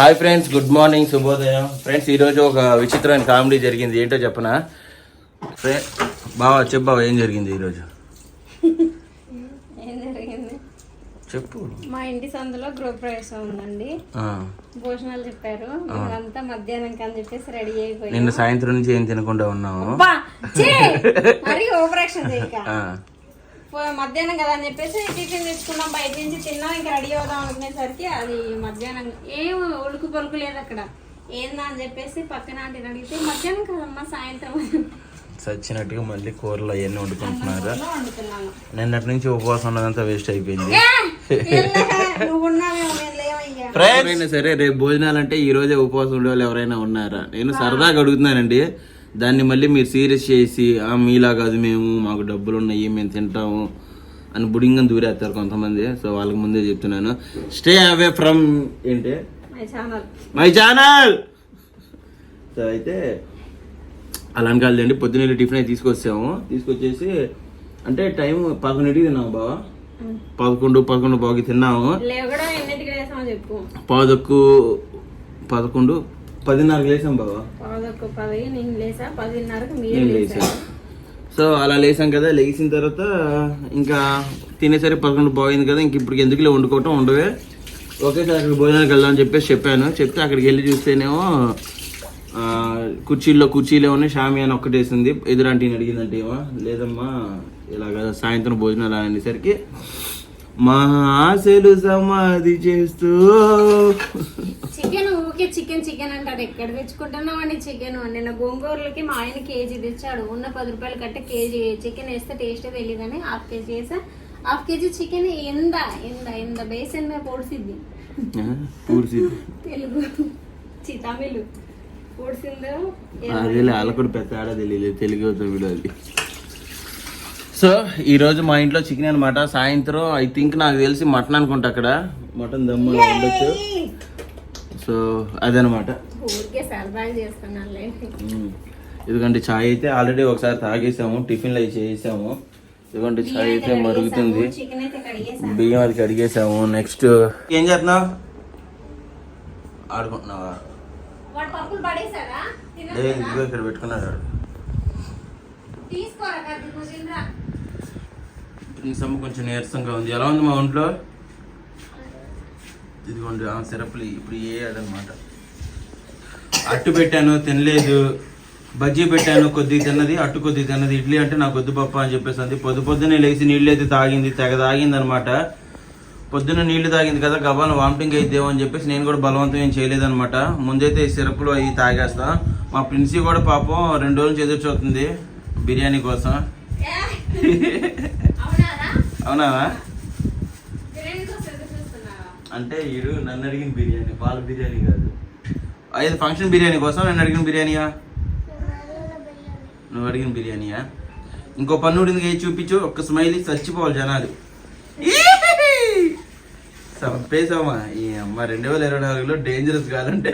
Hi friends good morning శుభోదయం friends ఈరోజు ఒక విచిత్రమైన కామెడీ జరిగింది. ఏంటో చెప్పనా? ఫ్రె బావా చెప్పు బావ ఏం జరిగింది ఈరోజు? చెప్పు. మా ఇంటి సందులో గృహప్రవేశం ఉందండి. ఆ, భోజనాలు చెప్పారు. మేమంతా మధ్యాహ్నం అని చెప్పేసి రెడీ అయిపోయి నిన్న సాయంత్రం నుంచి ఏం తినకుండా ఉన్నాము మధ్యాహ్నం కదా అని చెప్పేసి టిఫిన్ తెచ్చుకున్నాం బయట నుంచి తిన్నాం ఇంకా రెడీ అవుదాం అనుకునేసరికి అది మధ్యాహ్నం. ఏం ఉలుకు పలుకు లేదు అక్కడ. ఏందా అని చెప్పేసి పక్కన ఆంటీని అడిగితే మధ్యాహ్నం కదమ్మా సాయంత్రం. చచ్చినట్టుగా మళ్ళీ కూరలు అవన్నీ వండుకుంటున్నారు? నిన్నటి నుంచి ఉపవాసం ఉన్నదంతా వేస్ట్ అయిపోయింది. ఎవరైనా సరే రేపు భోజనాలు అంటే ఈ రోజే ఉపవాసం ఉండే వాళ్ళు ఎవరైనా ఉన్నారా? నేను సరదాగా అడుగుతున్నానండి. దాన్ని మళ్ళీ మీరు సీరియస్ చేసి "ఆ, మీలా కాదు మేము మాకు డబ్బులు ఉన్నాయి మేము తింటాము అని బుడింగం దూరేస్తారు కొంతమంది. సో వాళ్ళకి ముందే చెప్తున్నాను. స్టే అవే ఫ్రమ్ ఏంటి? మై ఛానల్ సో అయితే అలా అనకాలండి పొద్దున్న టిఫిన్ అయితే తీసుకొచ్చాము. తీసుకొచ్చేసి అంటే టైం పదకొండింటికి తిన్నాము బావా. పదకొండు పదకొండు బాగా తిన్నాము. పాదకు పదకొండు పదిన్నరకు లేసాం బాబా పదొక్క పది నేను లేసా. పదిన్నరకు మీరు నేను లేసా సో అలా లేసాం కదా లేచిన తర్వాత ఇంకా తినేసరికి పదకొండు బాగుంది కదా ఇంక ఇప్పుడు ఎందుకులే వండుకోవటం ఉండవే. ఒకేసారి అక్కడ భోజనానికి వెళ్దాం అని చెప్పేసి చెప్పాను. చెప్తే అక్కడికి వెళ్ళి చూస్తేనేమో ఆ, కుర్చీల్లో కుర్చీలో ఉన్నాయి షామి అని ఒక్కటేసింది ఎదురంటీని అడిగిందంటే ఏమో లేదమ్మా ఇలాగ సాయంత్రం భోజనాలు అనేసరికి మా ఆశలు సమాధి చేస్తూ. చికెన్ ఊకే చికెన్ చికెన్ అంటారు ఎక్కడ తెచ్చుకుంటున్నావు అండి చికెన్ నిన్న గోంగూరలకి మా ఆయన కేజీ తెచ్చాడు. ఉన్న పది రూపాయలు కట్టే కేజీ చికెన్ వేస్తే టేస్ట్ తెలియదని హాఫ్ కేజీ వేసా హాఫ్ కేజీ చికెన్ ఎంత ఎంత ఎంత బేసన్ మీద పొడిసిద్ది. తెలుగు తమిళ్ పొడిసిందో అదేలే వాళ్ళకు కూడా పెద్ద ఆడ తెలియలేదు తెలుగు తమిళ అది. సో ఈరోజు మా ఇంట్లో చికెన్ అనమాట సాయంత్రం ఐ థింక్ నాకు తెలిసి మటన్ అనుకుంటా అక్కడ. మటన్ దమ్ము ఉండొచ్చు. సో అదనమాట. ఇదిగోండి చాయ్ అయితే ఆల్రెడీ ఒకసారి తాగేసాము. టిఫిన్లు అవి చేసాము ఇదిగోండి చాయ్ అయితే మరుగుతుంది. బియ్యం అది కడిగేసాము. నెక్స్ట్ ఏం చేస్తున్నావు? ఆడుకుంటున్నావా? లేదు ఇక్కడ పెట్టుకున్నాడు తీసుకోరా కద్ది కొంచెం నీరసంగా ఉంది. ఎలా ఉంది మా ఒంట్లో? ఇదిగోండి ఆ సిరప్లు ఇప్పుడు ఏ అట్టు పెట్టాను తినలేదు. బజ్జీ పెట్టాను కొద్దిగా తిన్నది అట్టు కొద్దిగా తిన్నది. ఇడ్లీ అంటే నాకు వద్దు పప్ప అని చెప్పేసి అంది పొద్దు పొద్దున్నే లేచి నీళ్ళు అయితే తాగింది తెగ తాగింది అనమాట పొద్దున్న నీళ్ళు తాగింది కదా గబాలను వామిటింగ్ అయిద్దేమో అని చెప్పేసి నేను కూడా బలవంతం ఏం చేయలేదనమాట. ముందైతే సిరప్లు అవి తాగేస్తా. మా ప్రిన్సీ కూడా పాపం రెండు రోజులు నుంచి ఎదురు చూస్తుంది బిర్యానీ కోసం. అవునా? అంటే ఈడు నన్ను అడిగిన బిర్యానీ వాళ్ళ బిర్యానీ కాదు. అది ఫంక్షన్ బిర్యానీ కోసం నన్ను అడిగిన బిర్యానీయా? నువ్వు అడిగిన బిర్యానీయా? ఇంకో పన్ను ఉడికి వేసి చూపించు ఒక్క స్మైల్ చచ్చిపోవాలి జనాలు. చంపేసామా ఈ అమ్మ రెండు వేల ఇరవై నాలుగులో డేంజరస్ కాదంటే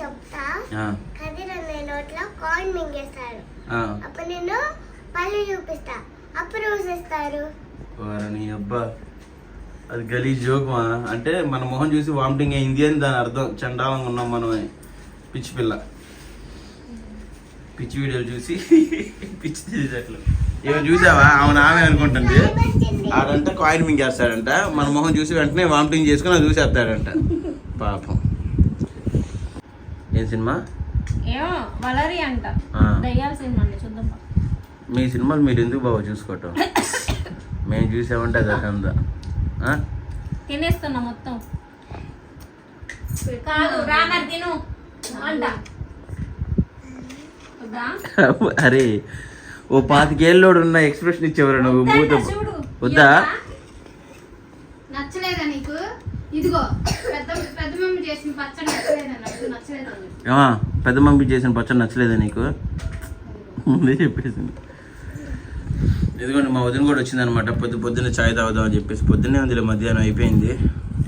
చెప్తా. పళ్ళు చూపిస్తా. అప్పుడు చూసేస్తారు. వారని అబ్బా. అది గలీజ్ జోకమా అంటే మన మొహం చూసి వామిటింగ్ అయింది అని దాని అర్థం. చండాలంగా ఉన్నాం మనం. పిచ్చి పిల్ల. పిచ్చి వీడియోలు చూసి పిచ్చి తీసేట్లు ఏమో చూసావా? ఆమె ఆమె అనుకుంటుంది. ఆడంట కాయిన్ మింగేస్తాడంట. మన మొహం చూసి వెంటనే వామిటింగ్ చేసుకుని అది చూసేస్తాడంట. పాపం. ఏం సినిమా? ఏమో వలరి అంట. దయ్యాల సినిమా అండి చూద్దాం మీ సినిమాలు మీరు ఎందుకు బాగా చూసుకోవటం? మేము చూసామంటే అది అందా తినేస్తున్నా మొత్తం. కాదు రామర్ తిను. అంట? అరే ఓ పాతికేళ్ళోడు ఉన్న ఎక్స్ప్రెషన్ ఇచ్చేవారు నువ్వు మూత. వద్దా? నచ్చలేదా నీకు? ఇదిగో పెద్ద పెద్ద మమ్మీ చేసిన పచ్చడి నచ్చలేదా పెద్ద మమ్మీ చేసిన పచ్చడి నచ్చలేదా నీకు? ముందే చెప్పేసింది. ఇదిగోండి మా వదిన కూడా వచ్చింది అనమాట పొద్దు పొద్దున్న చాయ్ తాగుదాం అని చెప్పేసి పొద్దున్నే ఉంది మధ్యాహ్నం అయిపోయింది.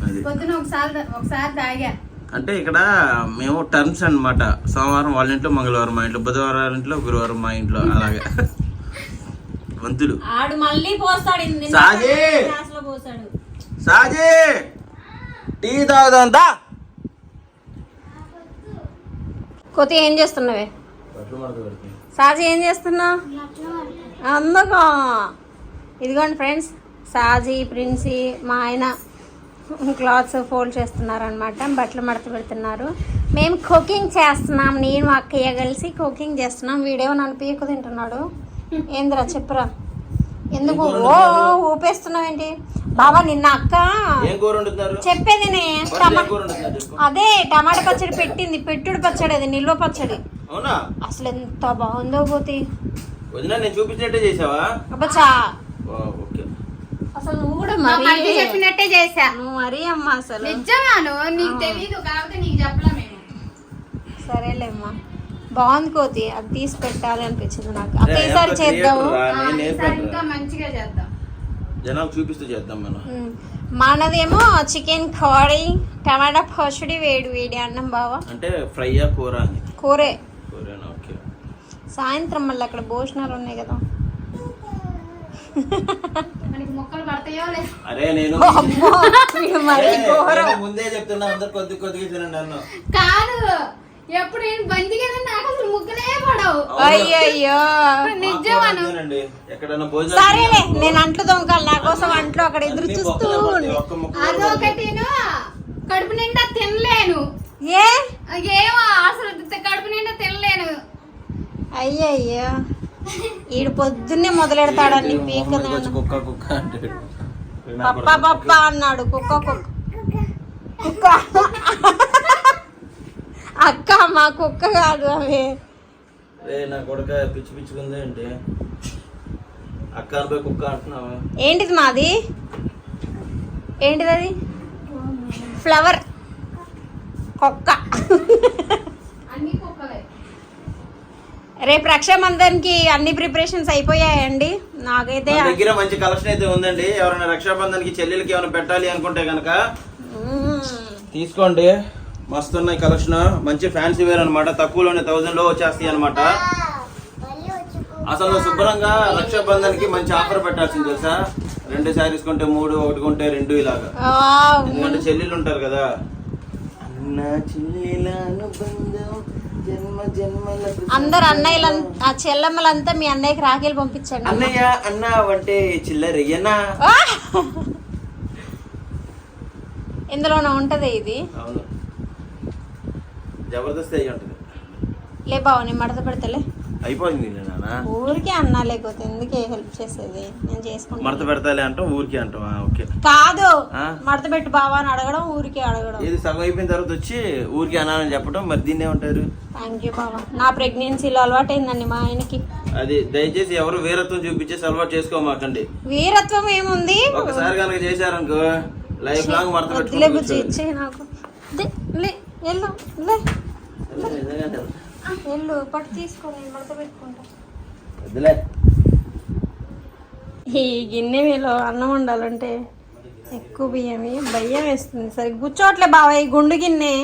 అది. పొద్దున ఒకసారి ఒకసారి తాగా. అంటే ఇక్కడ మేము టర్మ్స్ అన్నమాట. సోమవారం వాళ్ళ ఇంట్లో మంగళవారం మా ఇంట్లో బుధవారం ఇంట్లో గురువారం మా ఇంట్లో అలాగే. వంతులు. ఆడు మళ్ళీ పోస్తాడు ఇంది సాజే! గ్లాస్లో పోసాడు సాజీ! టీ తాగుదా కొత్త ఏం చేస్తున్నావే? సాజీ ఏం చేస్తున్నావు? అందుకో. ఇదిగోండి ఫ్రెండ్స్ సాజీ ప్రిన్సీ మా ఆయన క్లాత్స్ ఫోల్డ్ చేస్తున్నారు అనమాట బట్టలు మడత పెడుతున్నారు. మేము కుకింగ్ చేస్తున్నాం నేను మా అక్కయ్య కలిసి కుకింగ్ చేస్తున్నాం. వీడియో నన్ను పీకు తింటున్నాడు. ఏందిరా చెప్పురా. ఎందుకు? ఓ ఊపేస్తున్నావు ఏంటి బాబా నిన్న అక్క చెప్పేది. అదే టమాటా పచ్చడి పెట్టింది పెట్టుడు పచ్చడి అది నిల్వ పచ్చడి. అసలు ఎంత బాగుందో పోతి వదినా నేను చూపించినట్టే చేసావా ఓకే. అసలు నువ్వు కూడా మా మరీ పట్టి చెప్పినట్టే చేసా నువ్వు మరీ అమ్మా అసలు. నిజమాను నీకు తెలీదు కాకపోతే నీకు చెప్పలే మేము. సరేలేమ్మా. బాగుంది కోతి అది తీసి పెట్టాలి అనిపించింది నాకు. అక్క ఈసారి చేద్దాము? ఇంకా మంచిగా చేద్దాం. జనాలు చూపిస్తూ చేద్దాం మనం. మనదేమో చికెన్ కర్రీ టమాటా పచ్చడి వేడి వేడి అన్నం బావా. అంటే ఫ్రైయా కూర అని? కూరే. కూరేనా? సాయంత్రం మళ్ళీ అక్కడ భోజనాలు ఉన్నాయి కదా. అరే నేను ముందే చెప్తున్నా అందరు కొద్ది కొద్దిగా తినండి అన్న కాదు ఎప్పుడు నేను బందిగా నాకు అసలు ముగ్గులే పడవు. అయ్యయ్యో. నిజమాను? తినండి. ఎక్కడన్నా భోజనం సరేలే నేను అంట్లు దొంగలు నా కోసం అంట్లు అక్కడ ఎదురు చూస్తూ అదొకటిను? కడుపు నిండా తినలేను. ఏ? ఏమో అసలు కడుపు నిండా తినలేను. అయ్యయ్యో. ఈడు పొద్దున్నే మొదలెడతాడని కుక్క కుక్క అంటే పప్ప పప్ప అన్నాడు కుక్క కుక్క. కుక్క. అక్క మా కుక్క కాదు అవి రే నా కొడుక పిచ్చి పిచ్చుకుంది ఏంటి? అక్క కుక్క అంటున్నావా? ఏంటిది మాది? ఏంటిది అది? ఫ్లవర్. కుక్క. రేపు రక్షాబంధన్కి అన్ని ప్రిపరేషన్స్ అయిపోయాయండి. నాకైతే దగ్గర మంచి కలెక్షన్ అయితే ఉందండి. ఎవరైనా రక్షాబంధన్కి చెల్లెలకి ఏమైనా పెట్టాలి అనుకుంటే కనుక. తీసుకోండి. మస్తు ఉన్నాయి కలెక్షన్ మంచి ఫ్యాన్సీ వేర్ అనమాట తక్కువలోనే థౌసండ్లో వచ్చేస్తాయి అనమాట అసలు శుభ్రంగా రక్షాబంధన్కి మంచి ఆఫర్ పెట్టాల్సింది తెలుసా? రెండు శారీస్ కొంటే మూడు ఒకటి కొంటే రెండు ఇలాగా. ఎందుకంటే చెల్లెళ్ళు ఉంటారు కదా. అన్న చెల్లెల అనుబంధం. అందరు అన్నయ్యలు ఆ చెల్లమ్మలంతా మీ అన్నయ్యకి రాఖీలు పంపించండి. అన్నయ్య అన్న అంటే చిల్లరయ్యనా! ఇందులోనే ఉంటది ఇది. జబర్దస్త్ అయ్యి ఉంటుంది. లే బావ నేను మడత పెడతలే. అయిపోయింది ఊరికే అన్నా లేకపోతే ఎందుకే హెల్ప్ చేసేది? నేను చేసుకుంటా మడత పెడతాలే అంటాం ఊరికి అంటాం ఆ, ఓకే. కాదు? మడత పెట్టి బావా అని అడగడం ఊరికే అడగడం. ఇది సగం అయిపోయిన తర్వాత వచ్చి ఊరికి అనాలని చెప్పడం మరి దీన్ని ఏమంటారు థ్యాంక్ యూ బావా. నా ప్రెగ్నెన్సీలో అలవాటైందండి మా ఆయనకి. అది దయచేసి ఎవరు వీరత్వం చూపించేసి అలవాటు చేసుకోమాకండి. వీరత్వం ఏముంది? ఒకసారి కనుక చేశారనుకో లైఫ్ లాంగ్ మడత పెట్టుకోవచ్చు నాకు. లే వెళ్ళు లే. వెళ్ళు పట్టు తీసుకో నేను మడత పెట్టుకుంటా. వద్దులే. ఈ గిన్నె మీలో అన్నం వండాలంటే ఎక్కువ బియ్యమి భయం వేస్తుంది సరే కూర్చోట్లే బాబాయ్ ఈ గుండు గిన్నె.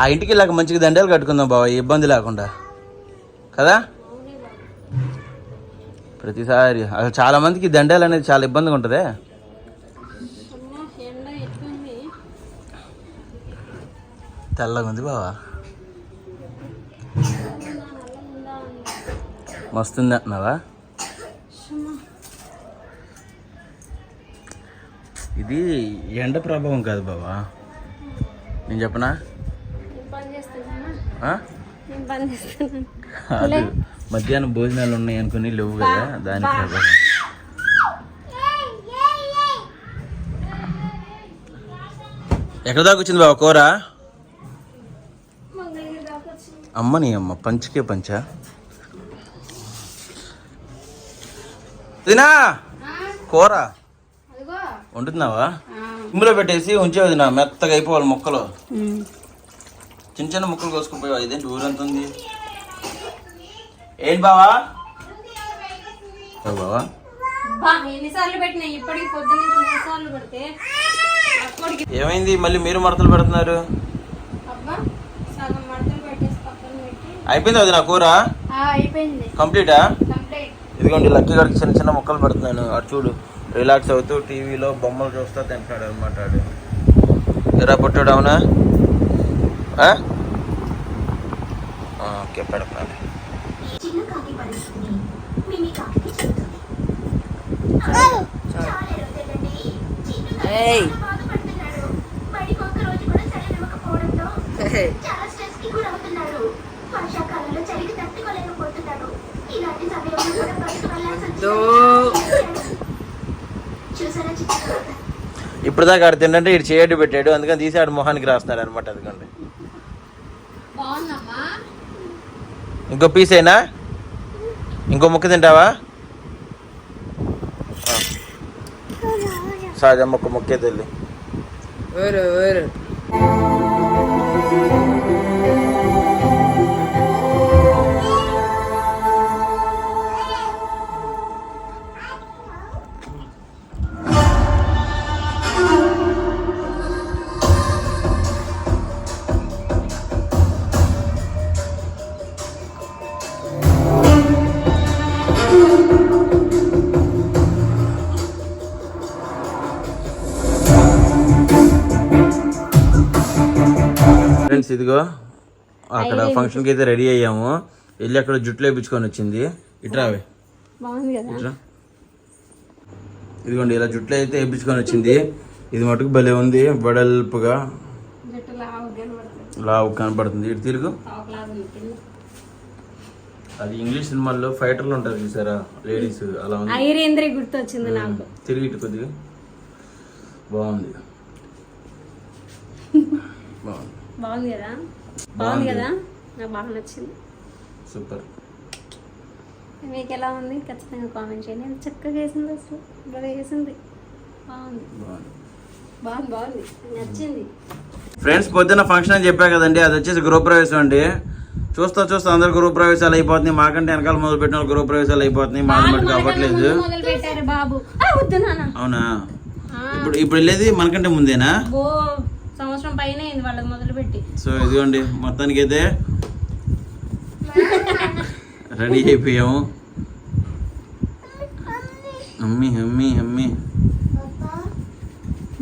ఆ ఇంటికి ఇలాగ మంచిగా దండలు కట్టుకుందాం బాబా ఇబ్బంది లేకుండా. కదా? ప్రతిసారి అసలు చాలా మందికి దండలు అనేది చాలా ఇబ్బందిగా ఉంటుంది. తెల్లగా ఉంది బావా. మస్తుంది అంటున్నావా ఇది ఎండ ప్రభావం కాదు బావా. నేను చెప్పనా? అది మధ్యాహ్నం భోజనాలు ఉన్నాయి అనుకుని లేవు కదా దాని ప్రభావం ఎక్కడ దాకా వచ్చింది బాబా కూర? వచ్చింది అమ్మ నీ అమ్మ పంచకే పంచ? వదినా కూర వండుతున్నావా? ఇందులో పెట్టేసి ఉంచే వదినా మెత్తగా అయిపోవాలి ముక్కలు. చిన్న చిన్న ముక్కలు కోసుకుపోయావా ఇదేంటి ఊరంత ఉంది? ఏంటి బావా? బావా? ఎన్నిసార్లు పెట్టినా ఇప్పటికి పొద్దున్న పెడితే ఏమైంది? మళ్ళీ మీరు మడతలు పెడుతున్నారు? అయిపోయింది వదినా కూర? ఆ, అయిపోయింది. కంప్లీటా? ఇదిగోండి లక్కీ గడికి చిన్న చిన్న ముక్కలు పెడుతున్నాను. అటు చూడు రిలాక్స్ అవుతూ టీవీలో బొమ్మలు చూస్తూ తింటున్నాడు అనమాట ఎరా పుట్టాడు అవునా? ఓకే చిన్న ఇప్పుడు దాకా ఆడు తింటే ఇటు చేయడు పెట్టాడు అందుకని తీసి ఆడు మొహానికి రాస్తున్నాడు అనమాట అందుకండి బాగుందమ్మా ఇంకో పీస్ అయినా? ఇంకో ముక్క తింటావా. సహజ ముక్క ముక్కే తల్లి. ఊరు ఊరు ఫ్రెండ్స్ ఇదిగో. అక్కడ ఫంక్షన్కి అయితే రెడీ అయ్యాము. వెళ్ళి అక్కడ జుట్లు వేయించుకొని వచ్చింది. ఇట్రావే ఇట్రా. ఇదిగోండి ఇలా జుట్లు అయితే వేయించుకొని వచ్చింది. ఇది మటుకు భలే ఉంది వెడల్పుగా. లావు కనపడుతుంది ఇటు తిరుగు. అది ఇంగ్లీష్ సినిమాల్లో ఫైటర్లు ఉంటారు చూసారా? లేడీస్ అలా ఉంది. తిరిగి ఇటు కొద్దిగా. బాగుంది. బాగుంది కదా? బాగుంది. కదా? నాకు బాగా నచ్చింది. సూపర్. మీకు ఎలా ఉంది? ఖచ్చితంగా కామెంట్ చేయండి. ఎంత చక్కగా వేసింది అసలు. బాగా వేసింది. బాగుంది. బాగుంది. బాగుంది నచ్చింది. ఫ్రెండ్స్ పొద్దున్న ఫంక్షన్ అని చెప్పా కదండి. అది వచ్చేసి గృహప్రవేశం అండి. చూస్తా చూస్తా అందరు గృహప్రవేశాలు అయిపోతున్నాయి. మాకంటే వెనకాల మొదలు పెట్టిన వాళ్ళు గృహప్రవేశాలు అయిపోతున్నాయి. మాకు మటుకు అవ్వట్లేదు. అవునా? ఇప్పుడు ఇప్పుడు వెళ్ళేది మనకంటే ముందేనా? సంవత్సరం పైన అయింది వాళ్ళకి మొదలు పెట్టి సో ఇదిగోండి మొత్తానికి అయితే రెడీ అయిపోయాము. అమ్మి అమ్మి అమ్మి.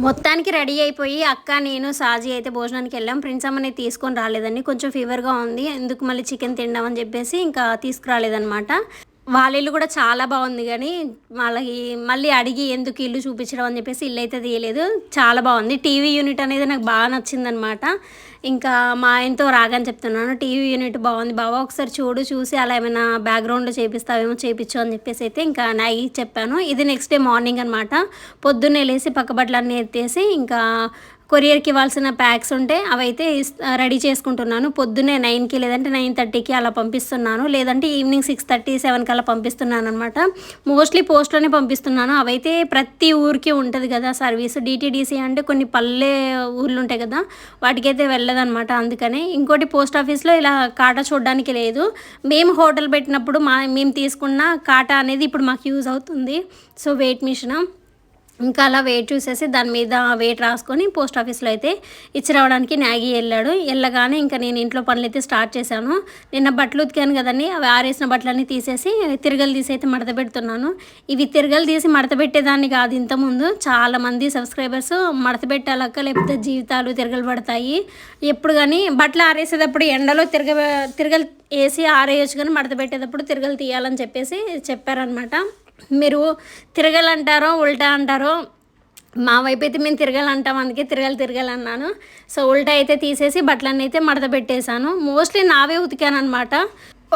మొత్తానికి రెడీ అయిపోయి అక్క నేను సాజీ అయితే భోజనానికి వెళ్ళాం. ప్రిన్స్ అమ్మని తీసుకొని రాలేదండి. కొంచెం ఫీవర్గా ఉంది. ఎందుకు మళ్ళీ చికెన్ తిందామని చెప్పేసి ఇంకా తీసుకురాలేదనమాట వాళ్ళ ఇల్లు కూడా చాలా బాగుంది కానీ వాళ్ళకి మళ్ళీ అడిగి ఎందుకు ఇల్లు చూపించడం అని చెప్పేసి ఇల్లు అయితే తీయలేదు. చాలా బాగుంది. టీవీ యూనిట్ అనేది నాకు బాగా నచ్చిందనమాట ఇంకా మా ఆయనతో రాగానే చెప్తున్నాను. టీవీ యూనిట్ బాగుంది బాబా ఒకసారి చూడు చూసి అలా ఏమైనా బ్యాక్గ్రౌండ్లో చేపిస్తావేమో చేయించు అని చెప్పేసి అయితే ఇంకా నాయి చెప్పాను. ఇది నెక్స్ట్ డే మార్నింగ్ అనమాట పొద్దున్నే లేసి పక్కబట్టలన్నీ ఎత్తేసి ఇంకా కొరియర్కి ఇవ్వాల్సిన ప్యాక్స్ ఉంటే అవైతే రెడీ చేసుకుంటున్నాను. పొద్దున్నే నైన్కి లేదంటే నైన్ థర్టీకి అలా పంపిస్తున్నాను. లేదంటే ఈవినింగ్ సిక్స్ థర్టీ సెవెన్కి అలా పంపిస్తున్నాను అనమాట మోస్ట్లీ పోస్ట్లోనే పంపిస్తున్నాను. అవైతే ప్రతి ఊరికి ఉంటుంది కదా సర్వీస్. డిటీడీసీ అంటే కొన్ని పల్లె ఊర్లు ఉంటాయి కదా వాటికైతే వెళ్ళదనమాట అందుకనే ఇంకోటి పోస్ట్ ఆఫీస్లో ఇలా కాటా చూడడానికి లేదు. మేము హోటల్ పెట్టినప్పుడు మా మేము తీసుకున్న కాటా అనేది ఇప్పుడు మాకు యూజ్ అవుతుంది. So weight machine. ఇంకా అలా వెయిట్ చూసేసి దాని మీద వెయిట్ రాసుకొని పోస్ట్ ఆఫీస్లో అయితే ఇచ్చి రావడానికి న్యాగీ వెళ్ళాడు. వెళ్ళగానే ఇంకా నేను ఇంట్లో పనులు అయితే స్టార్ట్ చేశాను. నిన్న బట్టలు ఉతికాను కదండి అవి ఆరేసిన బట్టలన్నీ తీసేసి తిరగలు తీసి అయితే మడత పెడుతున్నాను. ఇవి తిరగలు తీసి మడత పెట్టేదాన్ని కాదు ఇంతకుముందు చాలా మంది సబ్స్క్రైబర్స్ మడత పెట్టాలక్క లేకపోతే జీవితాలు తిరగలు పడతాయి. ఎప్పుడు కానీ బట్టలు ఆరేసేటప్పుడు ఎండలో తిరగ తిరగలు వేసి ఆరేయచ్చు కానీ మడత పెట్టేటప్పుడు తిరగలు తీయాలని చెప్పేసి చెప్పారనమాట మీరు తిరగలంటారో ఉల్టా అంటారో మా వైపు అయితే మేము తిరగాలంటాం అందుకే తిరగాలి తిరగాలన్నాను సో ఉల్టా అయితే తీసేసి బట్టలన్నీ అయితే మడత పెట్టేశాను. మోస్ట్లీ నావే ఉతికాను అనమాట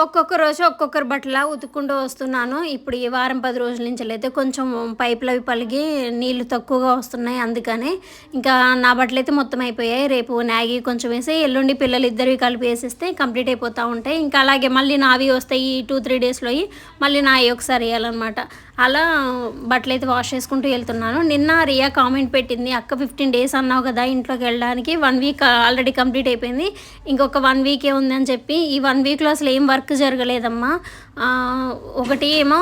ఒక్కొక్క రోజు ఒక్కొక్కరు బట్టలా ఉతుక్కుంటూ వస్తున్నాను. ఇప్పుడు ఈ వారం పది రోజుల నుంచి అయితే కొంచెం పైపులు అవి పలిగి నీళ్ళు తక్కువగా వస్తున్నాయి అందుకనే ఇంకా నా బట్టలు అయితే మొత్తం అయిపోయాయి. రేపు నాగి కొంచెం వేసి ఎల్లుండి పిల్లలు ఇద్దరివి కలిపి వేసేస్తే కంప్లీట్ అయిపోతూ ఉంటాయి. ఇంకా అలాగే మళ్ళీ నావి వస్తాయి ఈ టూ త్రీ డేస్లో మళ్ళీ నా ఒకసారి వేయాలన్నమాట. అలా బట్టలు అయితే వాష్ చేసుకుంటూ వెళ్తున్నాను. నిన్న రియా కామెంట్ పెట్టింది అక్క ఫిఫ్టీన్ డేస్ అన్నావు కదా ఇంట్లోకి వెళ్ళడానికి వన్ వీక్ ఆల్రెడీ కంప్లీట్ అయిపోయింది ఇంకొక వన్ వీకే ఉందని చెప్పి ఈ వన్ వీక్లో అసలు ఏం వర్క్ వర్క్ జరగలేదమ్మా. ఒకటి ఏమో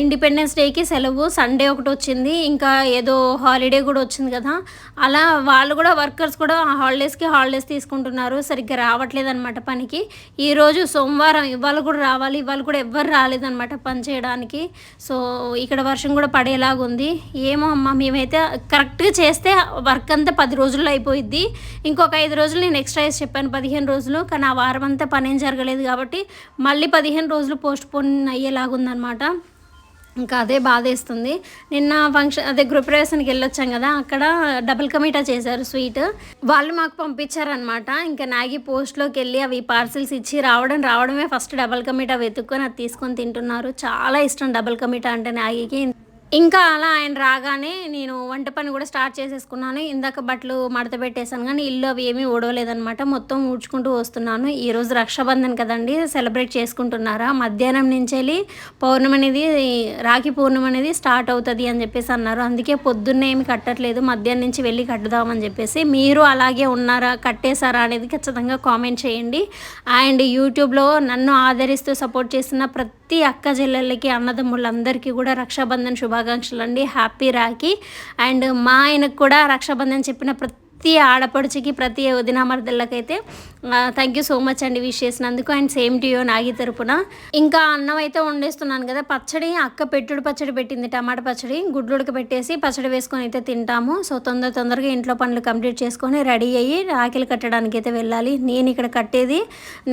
ఇండిపెండెన్స్ డేకి సెలవు సండే ఒకటి వచ్చింది ఇంకా ఏదో హాలిడే కూడా వచ్చింది కదా. అలా వాళ్ళు కూడా వర్కర్స్ కూడా హాలిడేస్కి హాలిడేస్ తీసుకుంటున్నారు. సరిగ్గా రావట్లేదు అనమాట పనికి ఈరోజు సోమవారం ఇవాళ కూడా రావాలి ఇవాళ కూడా ఎవ్వరు రాలేదన్నమాట పని చేయడానికి. సో ఇక్కడ వర్షం కూడా పడేలాగా ఉంది. ఏమో అమ్మ మేమైతే కరెక్ట్గా చేస్తే వర్క్ అంతా పది రోజుల్లో అయిపోయిద్ది. ఇంకొక ఐదు రోజులు నేను ఎక్స్ట్రా చెప్పాను పదిహేను రోజులు. కానీ ఆ వారం అంతా పని ఏం జరగలేదు కాబట్టి మళ్ళీ పదిహేను రోజులు పోస్ట్ పోన్ అయ్యేలాగుందనమాట ఇంకా అదే బాధేస్తుంది. నిన్న ఫంక్షన్ అదే గృహప్రవేశానికి వెళ్ళొచ్చాం కదా అక్కడ డబుల్ కమిటా చేశారు స్వీట్. వాళ్ళు మాకు పంపించారనమాట ఇంకా నాగి పోస్ట్లోకి వెళ్ళి అవి పార్సిల్స్ ఇచ్చి రావడం రావడమే ఫస్ట్ డబుల్ కమిటా వెతుక్కొని అది తీసుకొని తింటున్నారు. చాలా ఇష్టం డబుల్ కమిటా అంటే నాగికి. ఇంకా అలా ఆయన రాగానే నేను వంట పని కూడా స్టార్ట్ చేసేసుకున్నాను. ఇందాక బట్టలు మడత పెట్టేశాను కానీ ఇల్లు అవి ఏమీ ఓడవలేదనమాట మొత్తం ఊడ్చుకుంటూ వస్తున్నాను. ఈరోజు రక్షాబంధన్ కదండి సెలబ్రేట్ చేసుకుంటున్నారా? మధ్యాహ్నం నుంచి వెళ్ళి పౌర్ణమి అనేది రాఖీ పౌర్ణమి అనేది స్టార్ట్ అవుతుంది అని చెప్పేసి అన్నారు. అందుకే పొద్దున్నే ఏమి కట్టట్లేదు. మధ్యాహ్నం నుంచి వెళ్ళి కట్టుదామని చెప్పేసి మీరు అలాగే ఉన్నారా కట్టేశారా అనేది ఖచ్చితంగా కామెంట్ చేయండి. అండ్ యూట్యూబ్లో నన్ను ఆదరిస్తూ సపోర్ట్ చేస్తున్న ప్రతి అక్క చెల్లెళ్ళకి అన్నదమ్ములందరికీ కూడా రక్షాబంధన్ శుభాకాంక్షలు అండి హ్యాపీ రాఖీ. అండ్ మా ఆయనకు కూడా రక్షాబంధన్ చెప్పిన ప్రతి ఆడపడుచుకి ప్రతి వదినామర్దళ్ళకైతే థ్యాంక్ యూ సో మచ్ అండి విష్ చేసినందుకు. And same to you Nagi తరపున. ఇంకా అన్నం అయితే వండేస్తున్నాను కదా పచ్చడి అక్క పెట్టుడు పచ్చడి పెట్టింది టమాటా పచ్చడి గుడ్లు ఉడకబెట్టేసి పచ్చడి వేసుకొని అయితే తింటాము. సో తొందర తొందరగా ఇంట్లో పనులు కంప్లీట్ చేసుకొని రెడీ అయ్యి రాఖీలు కట్టడానికి అయితే వెళ్ళాలి. నేను ఇక్కడ కట్టేది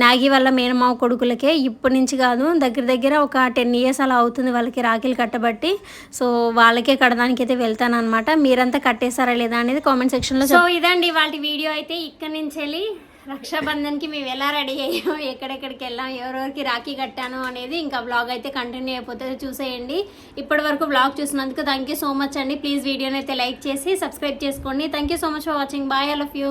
నాగి వల్ల మేనమావ కొడుకులకే. ఇప్పటి నుంచి కాదు దగ్గర దగ్గర ఒక టెన్ ఇయర్స్ అలా అవుతుంది వాళ్ళకి రాఖీలు కట్టబట్టి. సో వాళ్ళకే కట్టడానికి అయితే వెళ్తాను అనమాట మీరంతా కట్టేశారా లేదా అనేది కామెంట్ సెక్షన్లో సో ఇదండి వాళ్ళ వీడియో అయితే ఇక్కడ నుంచి వెళ్ళి రక్షాబంధన్కి మేము ఎలా రెడీ అయ్యాము ఎక్కడెక్కడికి వెళ్ళాం ఎవరెవరికి రాఖీ కట్టాను అనేది ఇంకా బ్లాగ్ అయితే కంటిన్యూ అయిపోతుంది. చూసేయండి. ఇప్పటి వరకు బ్లాగ్ చూసినందుకు థ్యాంక్ యూ సో మచ్ అండి. ప్లీజ్ వీడియోని అయితే లైక్ చేసి సబ్స్క్రైబ్ చేసుకోండి. Thank you so much for watching bye all of you